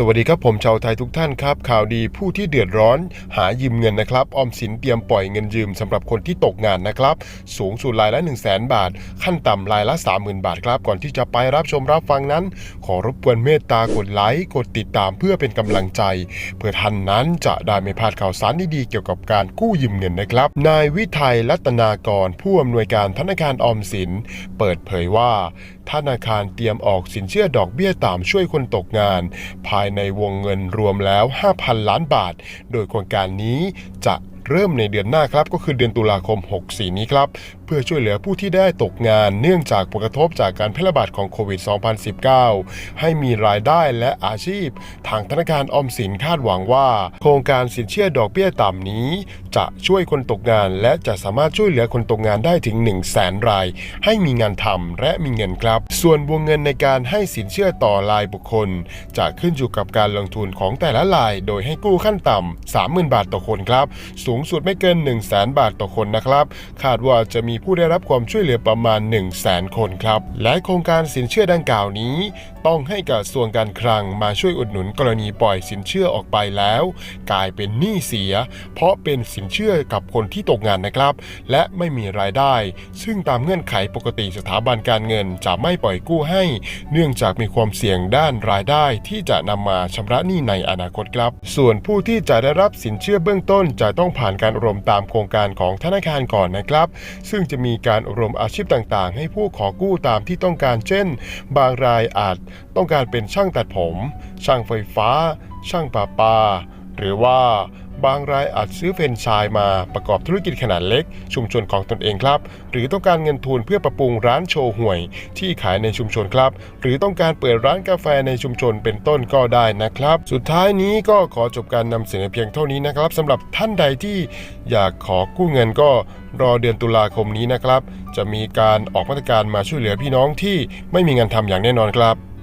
สวัสดีครับผมชาวไทยทุกท่านครับ ข่าวดีผู้ที่เดือดร้อน หายืมเงินนะครับออมสินเตรียมปล่อยเงินยืมสำหรับคนที่ตกงานนะครับ สูงสุดรายละ 1 0 0 0 0แบาท ขั้นต่ำรายละ 30,000 บาทครับ ก่อนที่จะไปรับชมรับฟังนั้น ขอรบกวนเมตตากดไลค์กดติดตามเพื่อเป็นกำลังใจ เพื่อท่านนั้นจะได้ไม่พลาดข่าวสารดีๆเกี่ยวกับการกู้ยืมเงินนะครับ นายวิทัยรัตนากร ผู้อำนวยการธนาคารออมสิน เปิดเผยว่าธนาคารเตรียมออกสินเชื่อดอกเบี้ยต่ำช่วยคนตกงาน ภายในวงเงินรวมแล้ว 5,000 ล้านบาท โดยโครงการนี้จะเริ่มในเดือนหน้าครับก็คือเดือนตุลาคม 64 นี้ครับเพื่อช่วยเหลือผู้ที่ได้ตกงานเนื่องจากผลกระทบจากการแพร่ระบาดของโควิด 2019 ให้มีรายได้และอาชีพ ทางธนาคารออมสินคาดหวังว่า โครงการสินเชื่อดอกเบี้ยต่ำนี้ จะช่วยคนตกงาน และจะสามารถช่วยเหลือคนตกงานได้ถึง 1 0 0 0 0แสนราย ให้มีงานทำและมีเงินครับ ส่วนวงเงินในการให้สินเชื่อต่อรายบุคคล จะขึ้นอยู่กับการลงทุนของแต่ละราย โดยให้กู้ขั้นต่ำ30,000 บาทต่อคนครับ สูงสุดไม่เกิน 1 0 0 0 0แสนบาทต่อคนนะครับ คาดว่าจะมีีผู้ได้รับความช่วยเหลือประมาณ 1 0 0 0 0แสนคนครับ และโครงการสินเชื่อดังกล่าวนี้ ต้องให้กระทรวงการคลังมาช่วยอุดหนุนกรณีปล่อยสินเชื่อออกไปแล้ว กลายเป็นหนี้เสีย เพราะเป็นสินเชื่อกับคนที่ตกงานนะครับ และไม่มีรายได้ ซึ่งตามเงื่อนไขปกติสถาบันการเงินจะไม่ปล่อยกู้ให้ เนื่องจากมีความเสี่ยงด้านรายได้ที่จะนำมาชำระหนี้ในอนาคตครับ ส่วนผู้ที่จะได้รับสินเชื่อเบื้องต้นจะต้องผ่านการอบรมตามโครงการของธนาคารก่อนนะครับ ซึ่งจะมีการอบรมอาชีพต่างๆ ให้ผู้ขอกู้ตามที่ต้องการ เช่น บางรายอาจต้องการเป็นช่างตัดผม ช่างไฟฟ้า ช่างประปา หรือว่า บางรายอาจซื้อเฟรนชส์มาประกอบธุรกิจขนาดเล็ก ชุมชนของตนเองครับ หรือต้องการเงินทุนเพื่อปรับปรุงร้านโชว์หวย ที่ขายในชุมชนครับ หรือต้องการเปิดร้านกาแฟในชุมชนเป็นต้นก็ได้นะครับ สุดท้ายนี้ก็ขอจบการนำเสนอเพียงเท่านี้นะครับสำหรับท่านใดที่อยากขอกู้เงินก็รอเดือนตุลาคมนี้นะครับ จะมีการออกมาตรการมาช่วยเหลือพี่น้องที่ไม่มีงานทำอย่างแน่นอนครับ